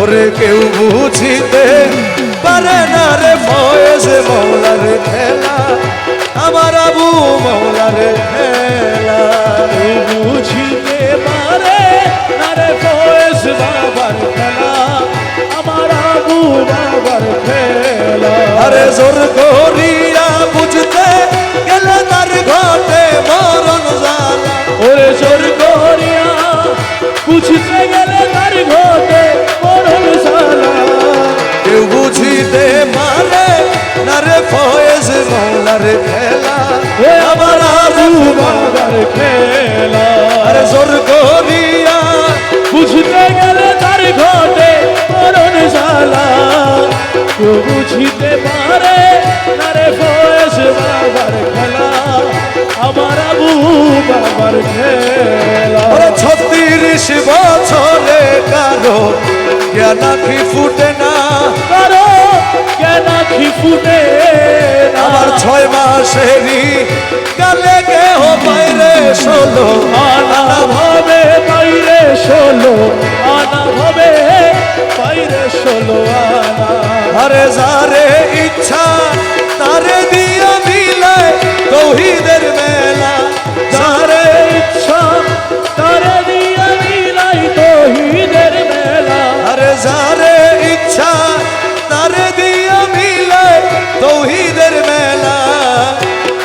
ওরে কেউ বুঝিতে পারে না রে ফয়েজ মৌলার খেলা। আমার আবু মৌলার খেলা। বুঝিতে পারে না রে ফয়েজ বাবার খেলা। আমার আবু বাবার খেলা। আরে জোর করিয়া বুঝতে গেলে তার ঘটে মরণ জালা ওরে জোর করিয়া বুঝতে গেলে তার বুঝিতে পারে না রে ফয়েজ মৌলার খেলা? এ আমার আবু বাবার খেলা। আরে জোর করিয়া বুঝতে গেলে তার ঘটে মরণ সালা কেউ বুঝিতে পারে না রে ফয়েজ বাবার খেলা। আমার আবু বাবার খেলা। ছত্রিশ বছরে কারও জ্ঞান কি ফুটে না কারও কেন কি ফুটে না আমার ছয় মাসেরই কালে কেহ বাইরে ষোলো আনা ভাবে বাইরে ষোলো আনা ভাবে বাইরে ষোলো আনা আরে যারে ইচ্ছা তারে দিয়া মিলায় তৌহিদের মেলা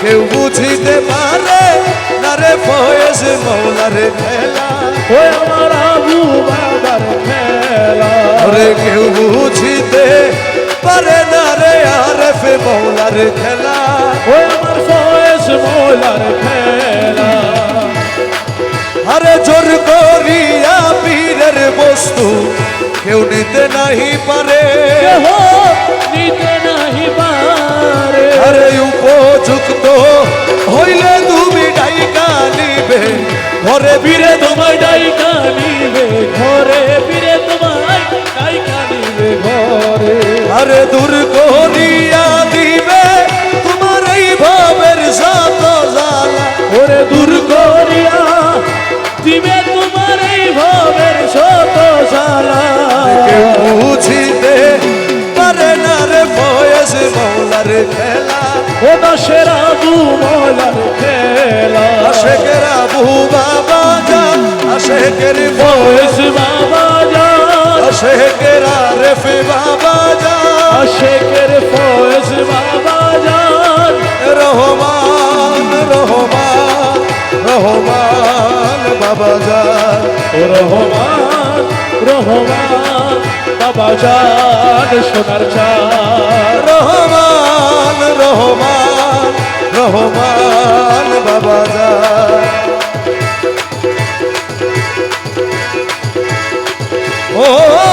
কেউ বুঝিতে পারে না রে ফয়েজ মৌলার খেলা। ও আমার আবু বাবার খেলা। ওরে কেউ বুঝিতে পারে না রে আরেফে মৌলার খেলা। ও আমার ফয়েজ মোলার খেলা। আরে জোর করিয়া পীরের বস্তু কেউ নিতে নাহি পারে উপযুক্ত হইলে তুমি ডাইকা নিবে। ঘরে বীরে তোমায় ডাইকা নিবে। ঘরে বীরে তোমায় ডাইকা নিবে ঘরে। আরে দূর করিয়া দিবে তোমার এই ভাবের সাত জালা ওরে দূর করিয়া দিবে তোমার এই ভবের শত কেউ বুঝিতে পারে না রে বয়স মৌলার খেলা। ও দশের আবু মোলার খেলা। আশেকের আবু বাবা যান আশেকের বয়স বাবা যান আশেকের আরেফে বাবা যান আশেকের ফয়েজ বাবা যান রহমান রহমান রহমান বাবা যান রহমান রহমান বাবা যান সোনার চান রহমান রহমান রহমান বাবা ও